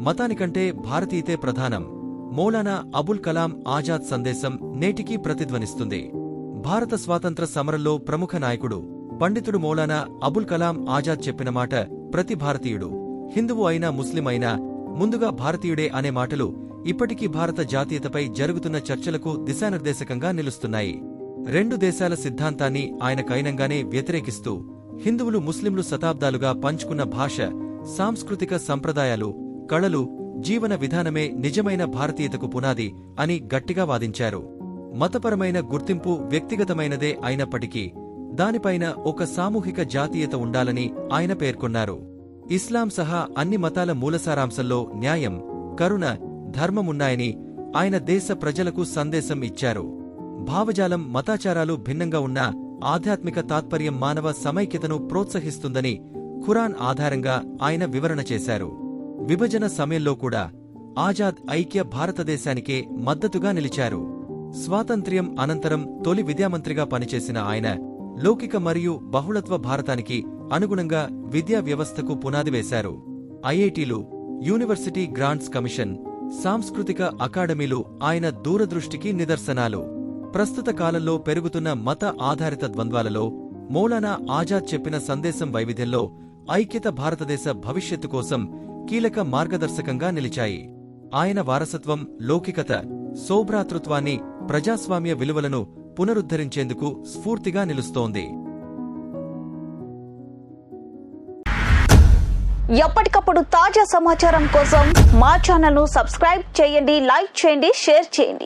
మతానికంటే భారతీయతే ప్రధానం. మౌలానా అబుల్ కలాం ఆజాద్ సందేశం నేటికీ ప్రతిధ్వనిస్తుంది. భారత స్వాతంత్ర సమరంలో ప్రముఖ నాయకుడు పండితుడు మౌలానా అబుల్ కలాం ఆజాద్ చెప్పిన మాట ప్రతి భారతీయుడు హిందువు అయినా ముస్లిం అయినా ముందుగా భారతీయుడే అనే మాటలు ఇప్పటికీ భారత జాతీయతపై జరుగుతున్న చర్చలకు దిశానిర్దేశకంగా నిలుస్తున్నాయి. రెండు దేశాల సిద్ధాంతాన్ని ఆయన కైనంగానే వ్యతిరేకిస్తూ హిందువులు ముస్లింలు శతాబ్దాలుగా పంచుకున్న భాష సాంస్కృతిక సంప్రదాయాలు కళలు జీవన విధానమే నిజమైన భారతీయతకు పునాది అని గట్టిగా వాదించారు. మతపరమైన గుర్తింపు వ్యక్తిగతమైనదే అయినప్పటికీ దానిపైన ఒక సామూహిక జాతీయత ఉండాలని ఆయన పేర్కొన్నారు. ఇస్లాం సహా అన్ని మతాల మూలసారాంశంలో న్యాయం కరుణ ధర్మమున్నాయని ఆయన దేశ ప్రజలకు సందేశం ఇచ్చారు. భావజాలం మతాచారాలు భిన్నంగా ఉన్న ఆధ్యాత్మిక తాత్పర్యం మానవ సమైక్యతను ప్రోత్సహిస్తుందని ఖురాన్ ఆధారంగా ఆయన వివరణ చేశారు. విభజన సమయంలో కూడా ఆజాద్ ఐక్య భారతదేశానికే మద్దతుగా నిలిచారు. స్వాతంత్ర్యం అనంతరం తొలి విద్యామంత్రిగా పనిచేసిన ఆయన లౌకిక మరియు బహుళత్వ భారతానికి అనుగుణంగా విద్యా వ్యవస్థకు పునాది వేశారు. ఐఐటీలు యూనివర్సిటీ గ్రాంట్స్ కమిషన్ సాంస్కృతిక అకాడమీలు ఆయన దూరదృష్టికి నిదర్శనాలు. ప్రస్తుత కాలంలో పెరుగుతున్న మత ఆధారిత ద్వంద్వాలలో మౌలానా ఆజాద్ చెప్పిన సందేశం వైవిధ్యంలో ఐక్యత భారతదేశ భవిష్యత్తు కోసం కీలక మార్గదర్శకంగా నిలిచాయి. ఆయన వారసత్వం లౌకికత శోభ్రాతృత్వాన్ని ప్రజాస్వామ్య విలువలను పునరుద్ధరించేందుకు స్ఫూర్తిగా నిలుస్తోంది. ఎప్పటికప్పుడు తాజా సమాచారం కోసం మా ఛానల్ను సబ్స్క్రైబ్ చేయండి లైక్ చేయండి షేర్ చేయండి.